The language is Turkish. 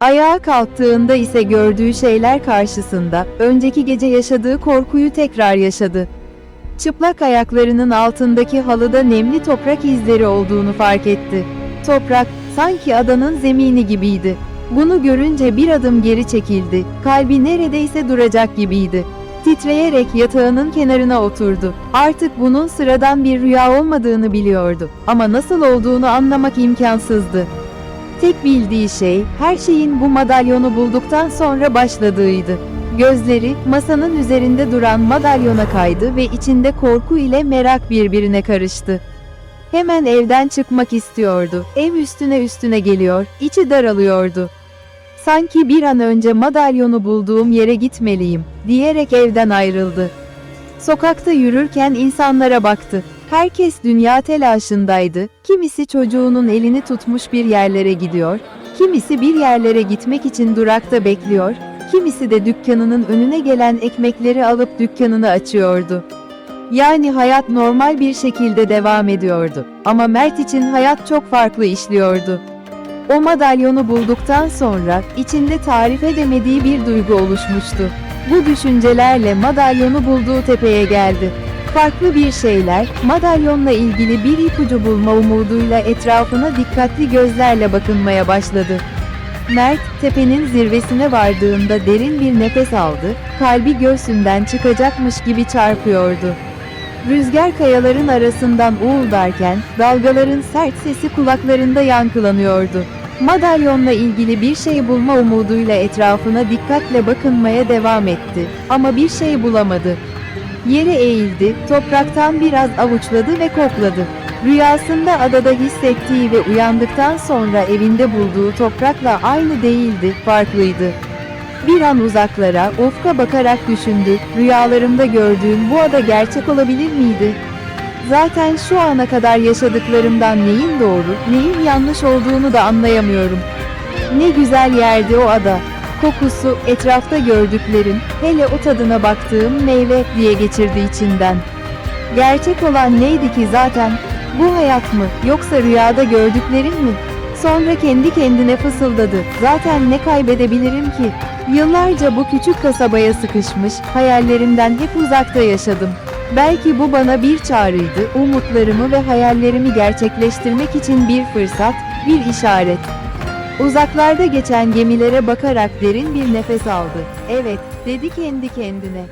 Ayağa kalktığında ise gördüğü şeyler karşısında önceki gece yaşadığı korkuyu tekrar yaşadı. Çıplak ayaklarının altındaki halıda nemli toprak izleri olduğunu fark etti. Toprak sanki adanın zemini gibiydi. Bunu görünce bir adım geri çekildi. Kalbi neredeyse duracak gibiydi. Titreyerek yatağının kenarına oturdu. Artık bunun sıradan bir rüya olmadığını biliyordu ama nasıl olduğunu anlamak imkansızdı. Tek bildiği şey her şeyin bu madalyonu bulduktan sonra başladığıydı. Gözleri masanın üzerinde duran madalyona kaydı ve içinde korku ile merak birbirine karıştı. Hemen evden çıkmak istiyordu. Ev üstüne üstüne geliyor, içi daralıyordu. Sanki bir an önce madalyonu bulduğum yere gitmeliyim diyerek evden ayrıldı. Sokakta yürürken insanlara baktı. Herkes dünya telaşındaydı. Kimisi çocuğunun elini tutmuş bir yerlere gidiyor, kimisi bir yerlere gitmek için durakta bekliyor, kimisi de dükkanının önüne gelen ekmekleri alıp dükkanını açıyordu. Yani hayat normal bir şekilde devam ediyordu. Ama Mert için hayat çok farklı işliyordu. O madalyonu bulduktan sonra içinde tarif edemediği bir duygu oluşmuştu. Bu düşüncelerle madalyonu bulduğu tepeye geldi. Farklı bir şeyler, madalyonla ilgili bir ipucu bulma umuduyla etrafına dikkatli gözlerle bakınmaya başladı. Mert, tepenin zirvesine vardığında derin bir nefes aldı, kalbi göğsünden çıkacakmış gibi çarpıyordu. Rüzgar kayaların arasından uğuldarken, dalgaların sert sesi kulaklarında yankılanıyordu. Madalyonla ilgili bir şey bulma umuduyla etrafına dikkatle bakınmaya devam etti. Ama bir şey bulamadı. Yere eğildi, topraktan biraz avuçladı ve kokladı. Rüyasında adada hissettiği ve uyandıktan sonra evinde bulduğu toprakla aynı değildi, farklıydı. Bir an uzaklara, ufka bakarak düşündü, rüyalarımda gördüğüm bu ada gerçek olabilir miydi? Zaten şu ana kadar yaşadıklarımdan neyin doğru, neyin yanlış olduğunu da anlayamıyorum. Ne güzel yerdi o ada. Kokusu, etrafta gördüklerim, hele o tadına baktığım meyve diye geçirdi içinden. Gerçek olan neydi ki zaten? Bu hayat mı, yoksa rüyada gördüklerim mi? Sonra kendi kendine fısıldadı. Zaten ne kaybedebilirim ki? Yıllarca bu küçük kasabaya sıkışmış, hayallerimden hep uzakta yaşadım. Belki bu bana bir çağrıydı, umutlarımı ve hayallerimi gerçekleştirmek için bir fırsat, bir işaret. Uzaklarda geçen gemilere bakarak derin bir nefes aldı. Evet, dedi kendi kendine.